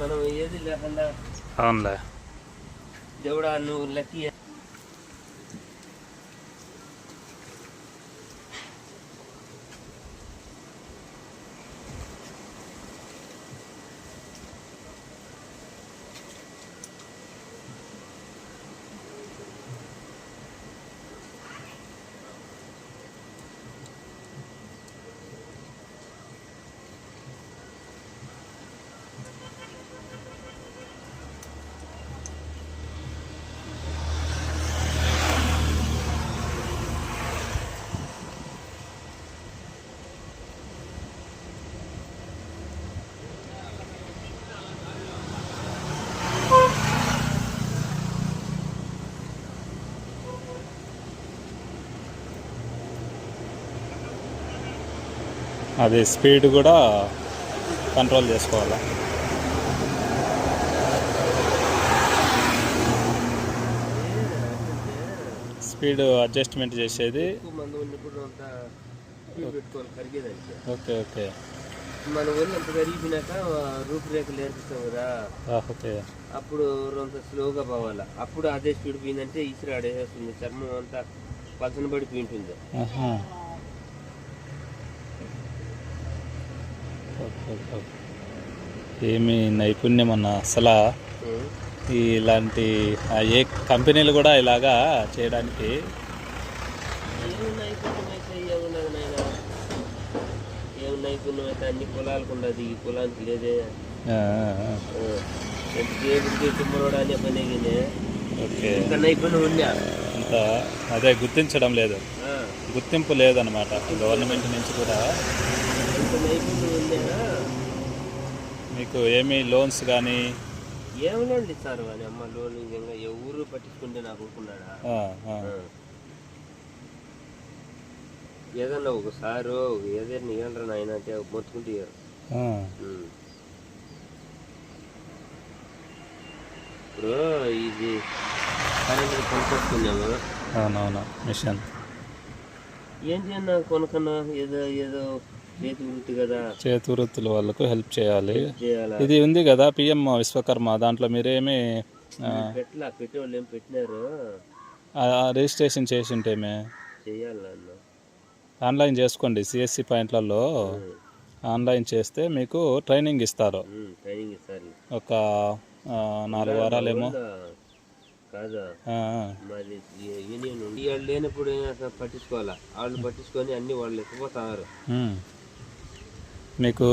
మనం ఏది లేకుండా అవునులే దేవుడా నువ్వు లక్కీ అది స్పీడ్ కూడా కంట్రోల్ చేసుకోవాలి. స్పీడ్ అడ్జస్ట్మెంట్ చేసేది. అంతా ఓకే ఓకే మన ఒళ్ళు అంత కరిగిపోయినాక రూపురేఖలు నేర్పిస్తాం కదా. ఓకే అప్పుడు కొంత స్లోగా పోవాలా? అప్పుడు అదే స్పీడ్ పోయిందంటే ఇసురు ఆడేస్తుంది చర్మం అంతా పలసన పడిపోయి ఉంటుంది ఆహా. Okay, okay. ఏమి నైపుణ్యం అన్న అసలు. ఇలాంటి ఏ కంపెనీలు కూడా ఇలాగా చేయడానికి. నైపుణ్యం అయితే అన్ని కులాలకు ఉండదు ఈ కులానికి లేదే. అనే పని నైపుణ్యం అంత అదే గుర్తించడం లేదు. గుర్తింపు లేదనమాట గవర్నమెంట్ నుంచి కూడా. మీకు ఏమీ లోన్స్ కానీ ఏం లోన్లు ఇస్తారు అని అమ్మ లోన్ ఇంకా ఎవరు పట్టించుకుంటే నాకు ఊరుకున్నాడా? ఆ. ఏదన్నా ఒకసారి ఏదైనా ఇవ్వండి నాయన అంటే మొత్తుకుంటే. ఇప్పుడు ఇది కరెంట్ కొనుక్కొచ్చుకున్నాము. అవునవును మిషన్. ఏం చేయన్నా కొనుక్కున్నా ఏదో ఏదో చేతి వృత్తి కదా. చేతి వృత్తుల వాళ్ళకు హెల్ప్ చేయాలి. ఇది ఉంది కదా పిఎం విశ్వకర్మ దాంట్లో మీరేమి రిజిస్ట్రేషన్ చేసి ఉంటేమే ఆన్లైన్ చేసుకోండి సిఎస్సి పాయింట్లలో ఆన్లైన్ చేస్తే మీకు ట్రైనింగ్ ఇస్తారు. ఒక నాలుగు వారాలేమో? కాదా. మరి యూనియన్ లేనప్పుడు పట్టించుకోవాలా? వాళ్ళు పట్టించుకొని అన్ని వాళ్ళు ఎక్కిపోతారు ఉమ్. మీకు